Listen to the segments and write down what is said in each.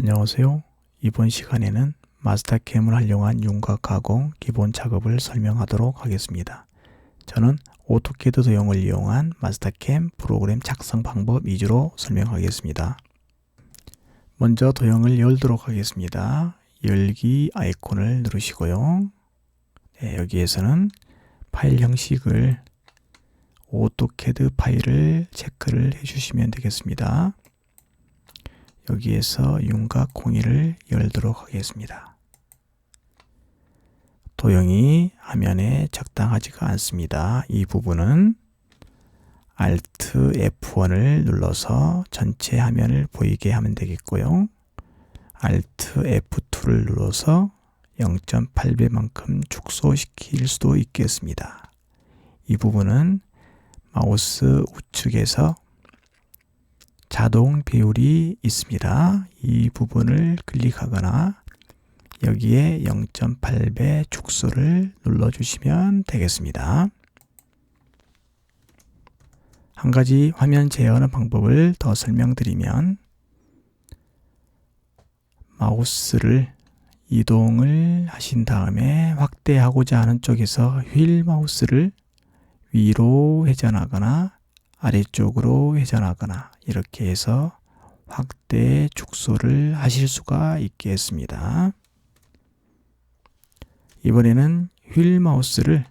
안녕하세요. 이번 시간에는 마스터캠을 활용한 윤곽 가공 기본 작업을 설명하도록 하겠습니다. 저는 오토캐드 도형을 이용한 마스터캠 프로그램 작성 방법 위주로 설명하겠습니다. 먼저 도형을 열도록 하겠습니다. 열기 아이콘을 누르시고요. 네, 여기에서는 파일 형식을 오토캐드 파일을 체크를 해주시면 되겠습니다. 여기에서 윤곽 공의를 열도록 하겠습니다. 도형이 화면에 적당하지가 않습니다. 이 부분은 Alt F1을 눌러서 전체 화면을 보이게 하면 되겠고요. Alt F2를 눌러서 0.8배만큼 축소시킬 수도 있겠습니다. 이 부분은 마우스 우측에서 자동 비율이 있습니다. 이 부분을 클릭하거나 여기에 0.8배 축소를 눌러주시면 되겠습니다. 한 가지 화면 제어하는 방법을 더 설명드리면 마우스를 이동을 하신 다음에 확대하고자 하는 쪽에서 휠 마우스를 위로 회전하거나 아래쪽으로 회전하거나 이렇게 해서 확대 축소를 하실 수가 있겠습니다. 이번에는 휠 마우스를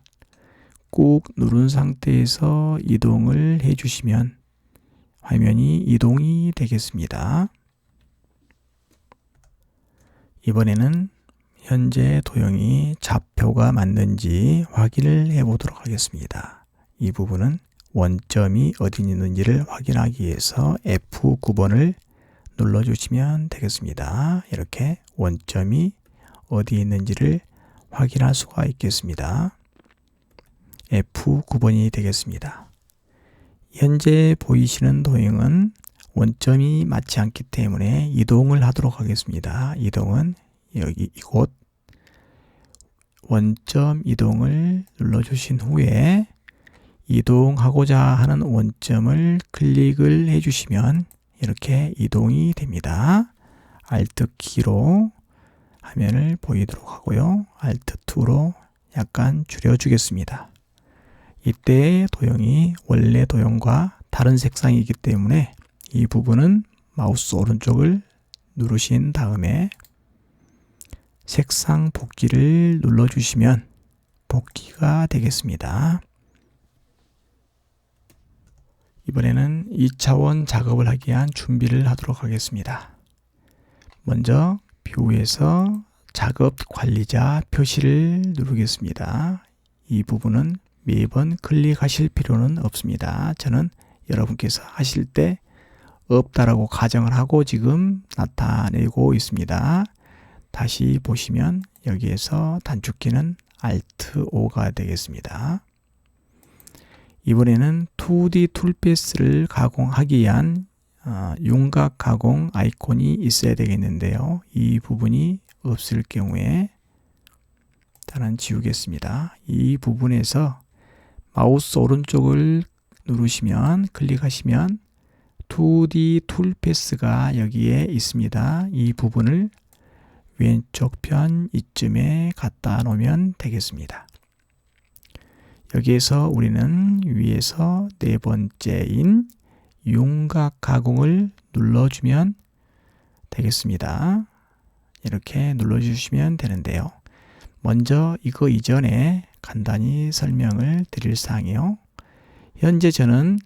꾹 누른 상태에서 이동을 해 주시면 화면이 이동이 되겠습니다. 이번에는 현재 도형이 좌표가 맞는지 확인을 해 보도록 하겠습니다. 이 부분은 원점이 어디 있는지를 확인하기 위해서 F9번을 눌러주시면 되겠습니다. 이렇게 원점이 어디 있는지를 확인할 수가 있겠습니다. F9번이 되겠습니다. 현재 보이시는 도형은 원점이 맞지 않기 때문에 이동을 하도록 하겠습니다. 이동은 여기 이곳 원점 이동을 눌러주신 후에 이동하고자 하는 원점을 클릭을 해주시면 이렇게 이동이 됩니다. Alt 키로 화면을 보이도록 하고요. Alt 2로 약간 줄여주겠습니다. 이때 도형이 원래 도형과 다른 색상이기 때문에 이 부분은 마우스 오른쪽을 누르신 다음에 색상 복귀를 눌러주시면 복귀가 되겠습니다. 이번에는 2차원 작업을 하기 위한 준비를 하도록 하겠습니다. 먼저 뷰에서 작업 관리자 표시를 누르겠습니다. 이 부분은 매번 클릭하실 필요는 없습니다. 저는 여러분께서 하실 때 없다라고 가정을 하고 지금 나타내고 있습니다. 다시 보시면 여기에서 단축키는 Alt O가 되겠습니다. 이번에는 2D 툴패스를 가공하기 위한 어, 윤곽 가공 아이콘이 있어야 되겠는데요. 이 부분이 없을 경우에 다른 지우겠습니다. 이 부분에서 마우스 오른쪽을 누르시면 클릭하시면 2D 툴패스가 여기에 있습니다. 이 부분을 왼쪽 편 이쯤에 갖다 놓으면 되겠습니다. 여기에서 우리는 위에서 네 번째인 윤곽 가공을 눌러주면 되겠습니다. 이렇게 눌러주시면 되는데요. 먼저 이거 이전에 간단히 설명을 드릴 사항이요. 현재 저는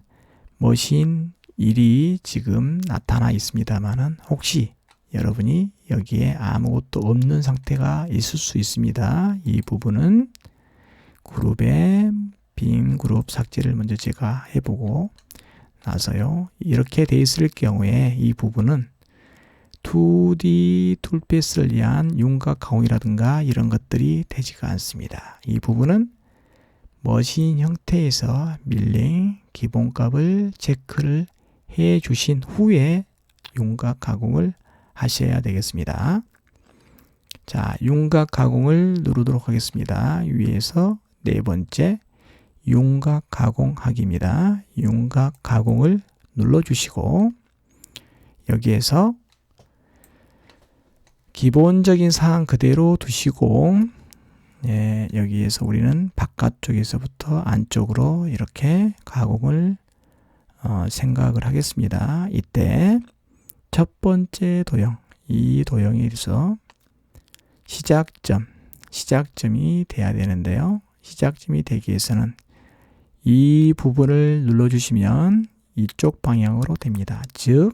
머신 1이 지금 나타나 있습니다만은 혹시 여러분이 여기에 아무것도 없는 상태가 있을 수 있습니다. 이 부분은 그룹에 빈 그룹 삭제를 먼저 제가 해보고 나서요. 이렇게 돼 있을 경우에 이 부분은 2D 툴패스를 위한 윤곽 가공이라든가 이런 것들이 되지가 않습니다. 이 부분은 머신 형태에서 밀링 기본값을 체크를 해 주신 후에 윤곽 가공을 하셔야 되겠습니다. 자, 윤곽 가공을 누르도록 하겠습니다. 위에서 네 번째 윤곽 가공하기입니다. 윤곽 가공을 눌러주시고 여기에서 기본적인 사항 그대로 두시고 예, 여기에서 우리는 바깥쪽에서부터 안쪽으로 이렇게 가공을 어, 생각을 하겠습니다. 이때 첫 번째 도형, 이 도형에서 시작점, 시작점이 돼야 되는데요. 시작점이 되기 위해서는 이 부분을 눌러주시면 이쪽 방향으로 됩니다. 즉,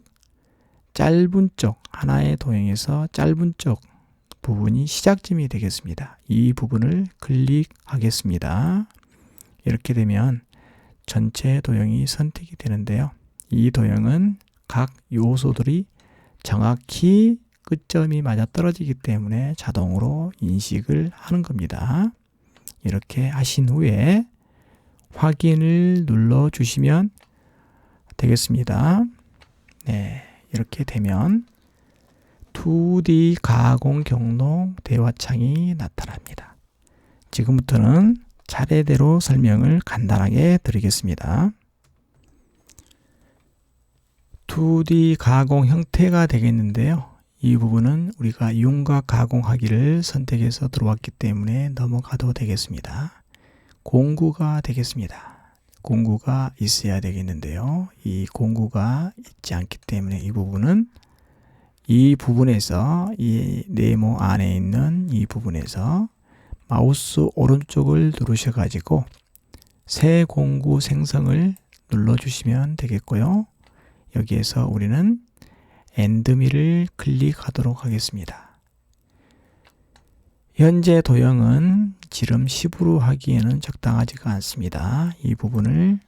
짧은 쪽, 하나의 도형에서 짧은 쪽 부분이 시작점이 되겠습니다. 이 부분을 클릭하겠습니다. 이렇게 되면 전체 도형이 선택이 되는데요. 이 도형은 각 요소들이 정확히 끝점이 맞아 떨어지기 때문에 자동으로 인식을 하는 겁니다. 이렇게 하신 후에 확인을 눌러 주시면 되겠습니다. 네, 이렇게 되면 2D 가공 경로 대화창이 나타납니다. 지금부터는 차례대로 설명을 간단하게 드리겠습니다. 2D 가공 형태가 되겠는데요. 이 부분은 우리가 윤곽 가공하기를 선택해서 들어왔기 때문에 넘어가도 되겠습니다. 공구가 되겠습니다. 공구가 있어야 되겠는데요. 이 공구가 있지 않기 때문에 이 부분은 이 부분에서 이 네모 안에 있는 이 부분에서 마우스 오른쪽을 누르셔 가지고 새 공구 생성을 눌러 주시면 되겠고요. 여기에서 우리는 엔드미를 클릭하도록 하겠습니다. 현재 도형은 지름 10으로 하기에는 적당하지가 않습니다. 이 부분을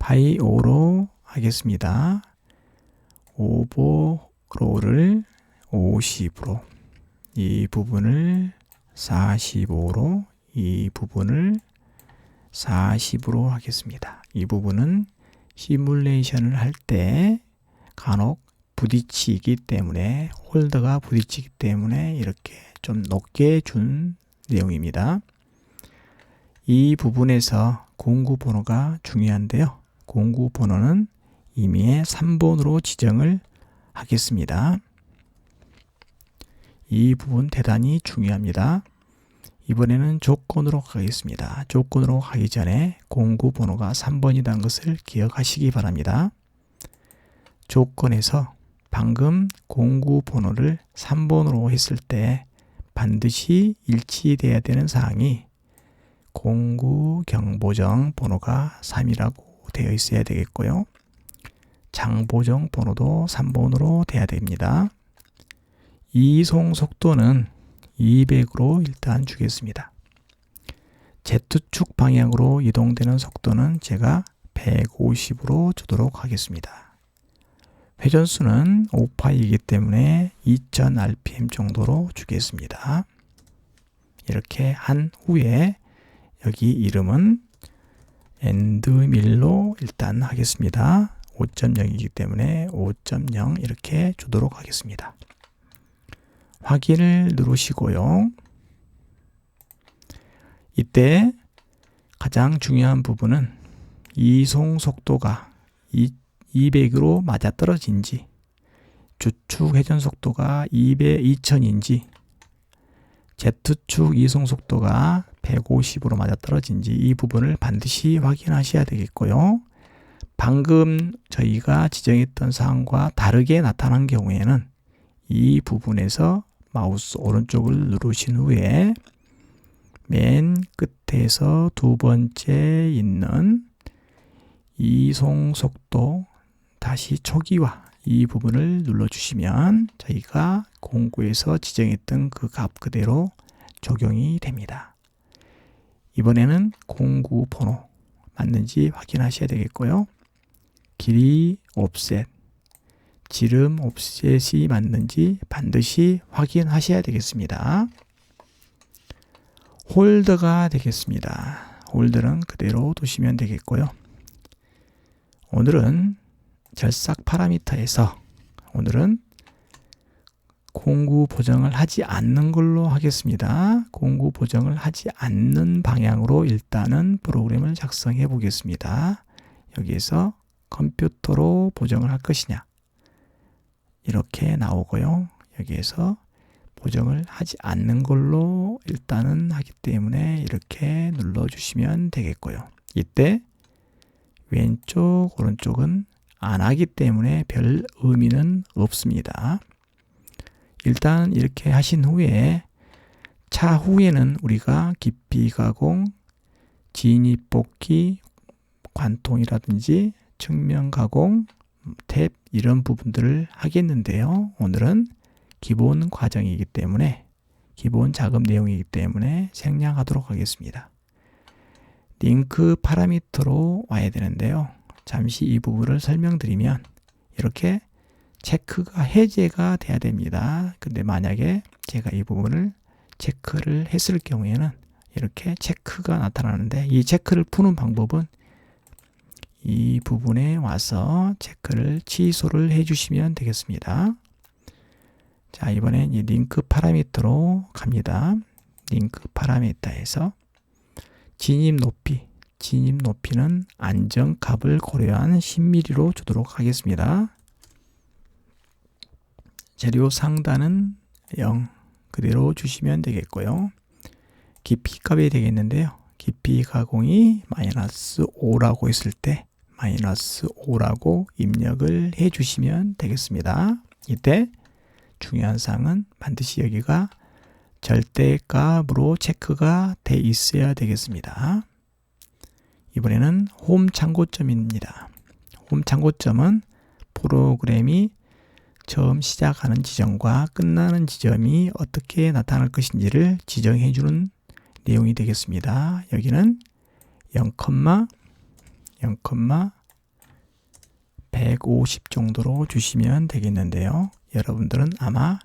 파이 5로 하겠습니다. 오버로를 50으로 이 부분을 45로 이 부분을 40으로 하겠습니다. 이 부분은 시뮬레이션을 할 때 간혹 부딪히기 때문에 홀더가 부딪히기 때문에 이렇게 좀 높게 준 내용입니다. 이 부분에서 공구 번호가 중요한데요. 공구 번호는 이미 3번으로 지정을 하겠습니다. 이 부분 대단히 중요합니다. 이번에는 조건으로 가겠습니다. 조건으로 가기 전에 공구 번호가 3번이라는 것을 기억하시기 바랍니다. 조건에서 방금 공구 번호를 3번으로 했을 때 반드시 일치돼야 되는 사항이 공구 경보정 번호가 3이라고 되어 있어야 되겠고요. 장보정 번호도 3번으로 돼야 됩니다. 이송 속도는 200으로 일단 주겠습니다. Z축 방향으로 이동되는 속도는 제가 150으로 주도록 하겠습니다. 회전수는 5파이기 때문에 2000rpm 정도로 주겠습니다. 이렇게 한 후에 여기 이름은 엔드밀로 일단 하겠습니다. 5.0이기 때문에 5.0 이렇게 주도록 하겠습니다. 확인을 누르시고요. 이때 가장 중요한 부분은 이송 속도가 200으로 맞아떨어진지 주축 회전 속도가 200, 2000인지 Z축 이송 속도가 150으로 맞아떨어진지 이 부분을 반드시 확인하셔야 되겠고요. 방금 저희가 지정했던 사항과 다르게 나타난 경우에는 이 부분에서 마우스 오른쪽을 누르신 후에 맨 끝에서 두 번째 있는 이송 속도 다시 초기화 이 부분을 눌러주시면 저희가 공구에서 지정했던 그 값 그대로 적용이 됩니다. 이번에는 공구 번호 맞는지 확인하셔야 되겠고요. 길이 옵셋 지름 옵셋이 맞는지 반드시 확인하셔야 되겠습니다. 홀더가 되겠습니다. 홀더는 그대로 두시면 되겠고요. 오늘은 절삭 파라미터에서 오늘은 공구 보정을 하지 않는 걸로 하겠습니다. 공구 보정을 하지 않는 방향으로 일단은 프로그램을 작성해 보겠습니다. 여기에서 컴퓨터로 보정을 할 것이냐 이렇게 나오고요. 여기에서 보정을 하지 않는 걸로 일단은 하기 때문에 이렇게 눌러주시면 되겠고요. 이때 왼쪽 오른쪽은 안 하기 때문에 별 의미는 없습니다. 일단 이렇게 하신 후에 차후에는 우리가 깊이 가공, 진입 뽑기, 관통이라든지 측면 가공, 탭 이런 부분들을 하겠는데요. 오늘은 기본 과정이기 때문에 기본 작업 내용이기 때문에 생략하도록 하겠습니다. 링크 파라미터로 와야 되는데요. 잠시 이 부분을 설명드리면 이렇게 체크가 해제가 돼야 됩니다. 근데 만약에 제가 이 부분을 체크를 했을 경우에는 이렇게 체크가 나타나는데 이 체크를 푸는 방법은 이 부분에 와서 체크를 취소를 해주시면 되겠습니다. 자, 이번엔 이 링크 파라미터로 갑니다. 링크 파라미터에서 진입 높이, 진입 높이는 안정값을 고려한 10mm로 주도록 하겠습니다. 재료 상단은 0 그대로 주시면 되겠고요. 깊이 값이 되겠는데요. 깊이 가공이 마이너스 5라고 했을 때 마이너스 5라고 입력을 해 주시면 되겠습니다. 이때 중요한 사항은 반드시 여기가 절대값으로 체크가 돼 있어야 되겠습니다. 이번에는 홈 참고점입니다. 홈 참고점은 프로그램이 처음 시작하는 지점과 끝나는 지점이 어떻게 나타날 것인지를 지정해 주는 내용이 되겠습니다. 여기는 0, 0, 150 정도로 주시면 되겠는데요. 여러분들은 아마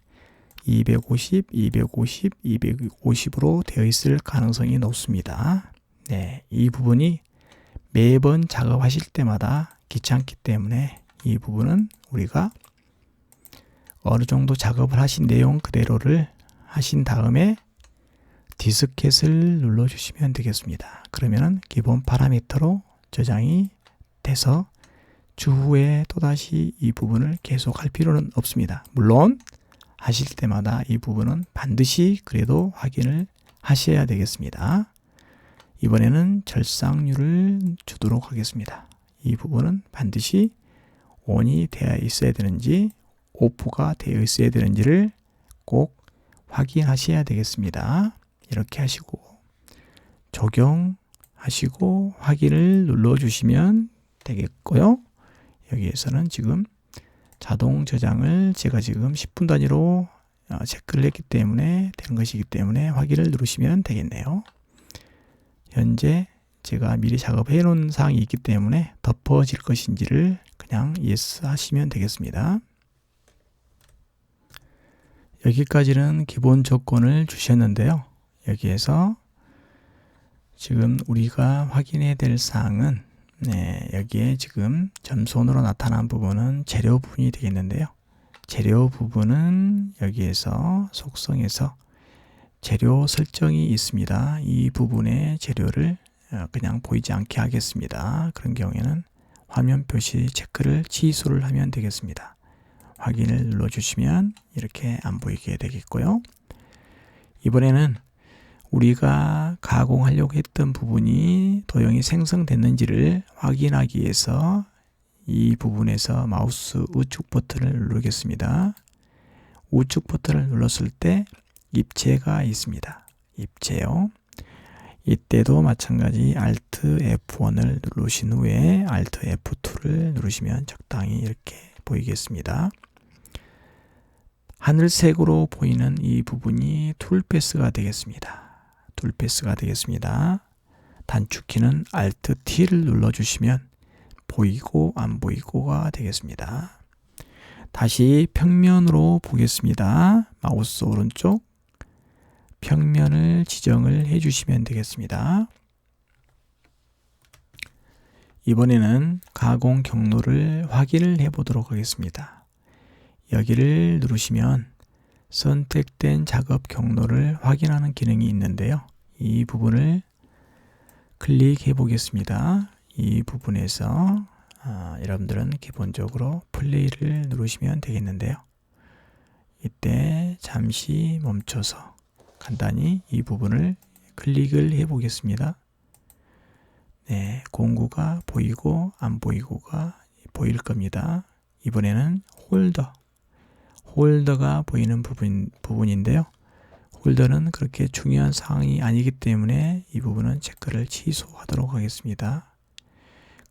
250, 250, 250으로 되어 있을 가능성이 높습니다. 네, 이 부분이 매번 작업하실 때마다 귀찮기 때문에 이 부분은 우리가 어느 정도 작업을 하신 내용 그대로를 하신 다음에 디스켓을 눌러 주시면 되겠습니다. 그러면은 기본 파라미터로 저장이 돼서 추후에 또다시 이 부분을 계속 할 필요는 없습니다. 물론 하실 때마다 이 부분은 반드시 그래도 확인을 하셔야 되겠습니다. 이번에는 절상률을 주도록 하겠습니다. 이 부분은 반드시 ON이 되어 있어야 되는지 오프가 되어 있어야 되는지를 꼭 확인하셔야 되겠습니다. 이렇게 하시고 적용하시고 확인을 눌러 주시면 되겠고요. 여기에서는 지금 자동 저장을 제가 지금 10분 단위로 어, 체크를 했기 때문에 되는 것이기 때문에 확인을 누르시면 되겠네요. 현재 제가 미리 작업해 놓은 사항이 있기 때문에 덮어질 것인지를 그냥 yes 하시면 되겠습니다. 여기까지는 기본 조건을 주셨는데요. 여기에서 지금 우리가 확인해야 될 사항은 네, 여기에 지금 점선으로 나타난 부분은 재료 부분이 되겠는데요. 재료 부분은 여기에서 속성에서 재료 설정이 있습니다. 이 부분의 재료를 어, 그냥 보이지 않게 하겠습니다. 그런 경우에는 화면 표시 체크를 취소를 하면 되겠습니다. 확인을 눌러주시면 이렇게 안 보이게 되겠고요. 이번에는 우리가 가공하려고 했던 부분이 도형이 생성됐는지를 확인하기 위해서 이 부분에서 마우스 우측 버튼을 누르겠습니다. 우측 버튼을 눌렀을 때 입체가 있습니다. 입체요. 이때도 마찬가지 Alt F1을 누르신 후에 Alt F2를 누르시면 적당히 이렇게 보이겠습니다. 하늘색으로 보이는 이 부분이 툴패스가 되겠습니다. 툴패스가 되겠습니다. 단축키는 Alt T를 눌러주시면 보이고 안 보이고가 되겠습니다. 다시 평면으로 보겠습니다. 마우스 오른쪽 평면을 지정을 해 주시면 되겠습니다. 이번에는 가공 경로를 확인을 해 보도록 하겠습니다. 여기를 누르시면 선택된 작업 경로를 확인하는 기능이 있는데요. 이 부분을 클릭해 보겠습니다. 이 부분에서 아, 여러분들은 기본적으로 플레이를 누르시면 되겠는데요. 이때 잠시 멈춰서 간단히 이 부분을 클릭을 해 보겠습니다. 네, 공구가 보이고 안 보이고가 보일 겁니다. 이번에는 홀더. 홀더가 보이는 부분, 부분인데요. 홀더는 그렇게 중요한 사항이 아니기 때문에 이 부분은 체크를 취소하도록 하겠습니다.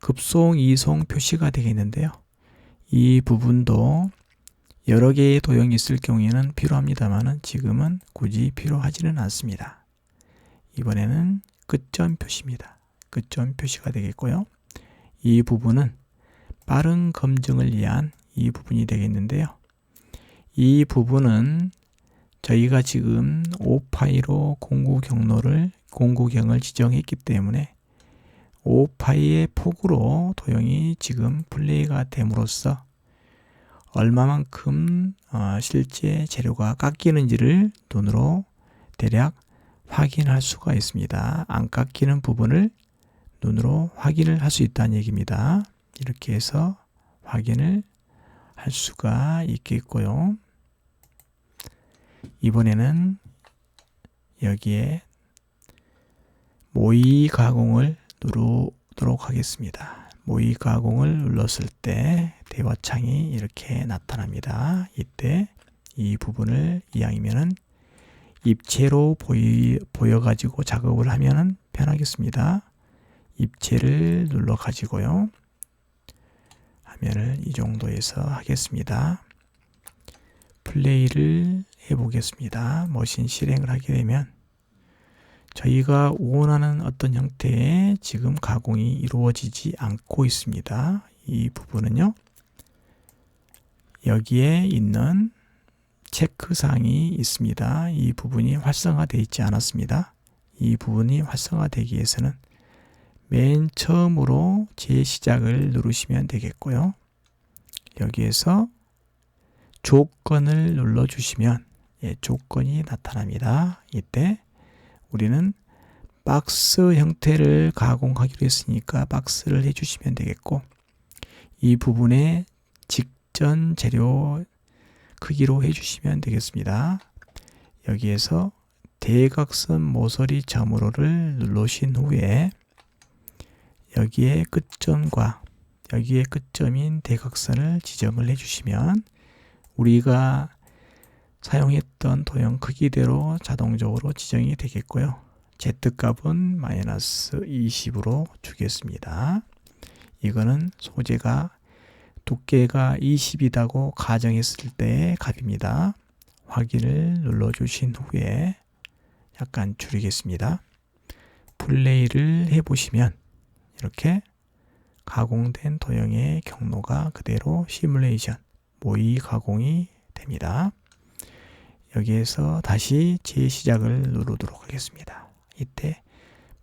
급송, 이송 표시가 되겠는데요. 이 부분도 여러 개의 도형이 있을 경우에는 필요합니다만 지금은 굳이 필요하지는 않습니다. 이번에는 끝점 표시입니다. 끝점 표시가 되겠고요. 이 부분은 빠른 검증을 위한 이 부분이 되겠는데요. 이 부분은 저희가 지금 5파이로 공구 경로를 공구경을 지정했기 때문에 5파이의 폭으로 도형이 지금 플레이가 됨으로써 얼마만큼 어, 실제 재료가 깎이는지를 눈으로 대략 확인할 수가 있습니다. 안 깎이는 부분을 눈으로 확인을 할 수 있다는 얘기입니다. 이렇게 해서 확인을 할 수가 있겠고요. 이번에는 여기에 모의 가공을 누르도록 하겠습니다. 모의 가공을 눌렀을 때 대화창이 이렇게 나타납니다. 이때 이 부분을 이왕이면은 입체로 보이, 보여가지고 작업을 하면은 편하겠습니다. 입체를 눌러 가지고요. 화면을 이 정도에서 하겠습니다. 플레이를 해 보겠습니다. 머신 실행을 하게 되면 저희가 원하는 어떤 형태의 지금 가공이 이루어지지 않고 있습니다. 이 부분은요. 여기에 있는 체크사항이 있습니다. 이 부분이 활성화되어 있지 않았습니다. 이 부분이 활성화되기 위해서는 맨 처음으로 재시작을 누르시면 되겠고요. 여기에서 조건을 눌러주시면 예, 조건이 나타납니다. 이때 우리는 박스 형태를 가공하기로 했으니까 박스를 해주시면 되겠고 이 부분에 직 전 재료 크기로 해주시면 되겠습니다. 여기에서 대각선 모서리 점으로를 누르신 후에 여기에 끝점과 여기에 끝점인 대각선을 지정을 해주시면 우리가 사용했던 도형 크기대로 자동적으로 지정이 되겠고요. Z값은 마이너스 20으로 주겠습니다. 이거는 소재가 두께가 20이라고 가정했을 때의 값입니다. 확인을 눌러주신 후에 약간 줄이겠습니다. 플레이를 해보시면 이렇게 가공된 도형의 경로가 그대로 시뮬레이션, 모의 가공이 됩니다. 여기에서 다시 재시작을 누르도록 하겠습니다. 이때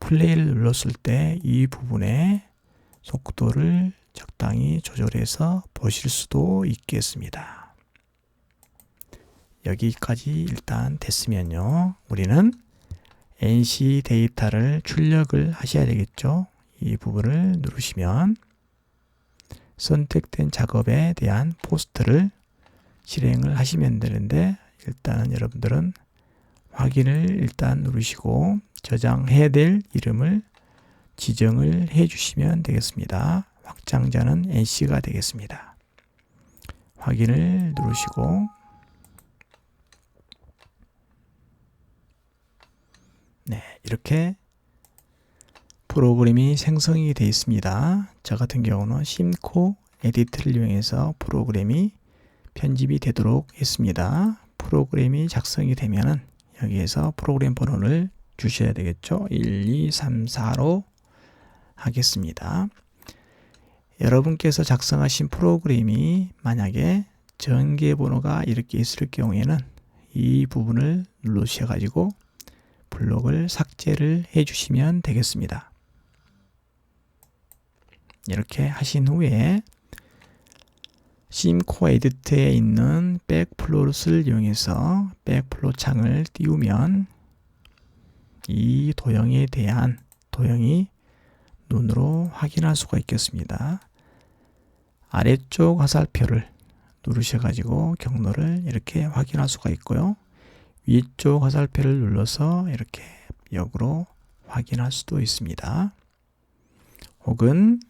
플레이를 눌렀을 때 이 부분의 속도를 적당히 조절해서 보실 수도 있겠습니다. 여기까지 일단 됐으면요. 우리는 NC 데이터를 출력을 하셔야 되겠죠. 이 부분을 누르시면 선택된 작업에 대한 포스트를 실행을 하시면 되는데 일단은 여러분들은 확인을 일단 누르시고 저장해야 될 이름을 지정을 해 주시면 되겠습니다. 확장자는 NC가 되겠습니다. 확인을 누르시고 네, 이렇게 프로그램이 생성이 되어 있습니다. 저 같은 경우는 심코 에디트를 이용해서 프로그램이 편집이 되도록 했습니다. 프로그램이 작성이 되면은 여기에서 프로그램 번호를 주셔야 되겠죠. 1, 2, 3, 4로 하겠습니다. 여러분께서 작성하신 프로그램이 만약에 전개 번호가 이렇게 있을 경우에는 이 부분을 누르셔 가지고 블록을 삭제를 해 주시면 되겠습니다. 이렇게 하신 후에 심코 에디트에 있는 백플롯을 이용해서 백플롯 창을 띄우면 이 도형에 대한 도형이 눈으로 확인할 수가 있겠습니다. 아래쪽 화살표를 누르셔 가지고 경로를 이렇게 확인할 수가 있고요. 위쪽 화살표를 눌러서 이렇게 역으로 확인할 수도 있습니다. 혹은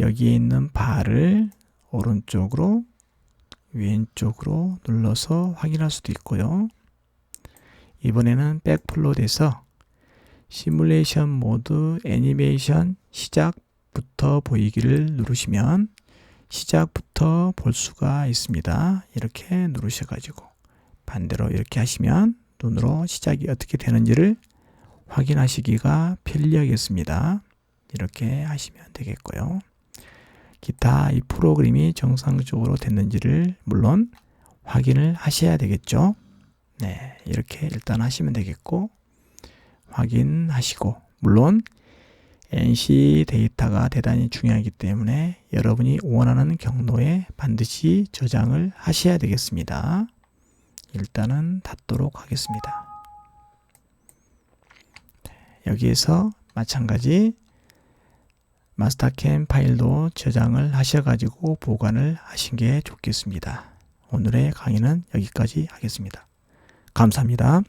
여기에 있는 바를 오른쪽으로 왼쪽으로 눌러서 확인할 수도 있고요. 이번에는 백플로 돼서 시뮬레이션 모드 애니메이션 시작부터 보이기를 누르시면 시작부터 볼 수가 있습니다. 이렇게 누르셔가지고 반대로 이렇게 하시면 눈으로 시작이 어떻게 되는지를 확인하시기가 편리하겠습니다. 이렇게 하시면 되겠고요. 기타 이 프로그램이 정상적으로 됐는지를 물론 확인을 하셔야 되겠죠. 네, 이렇게 일단 하시면 되겠고 확인하시고 물론 NC 데이터가 대단히 중요하기 때문에 여러분이 원하는 경로에 반드시 저장을 하셔야 되겠습니다. 일단은 닫도록 하겠습니다. 네, 여기에서 마찬가지 마스터캠 파일도 저장을 하셔가지고 보관을 하신 게 좋겠습니다. 오늘의 강의는 여기까지 하겠습니다. 감사합니다.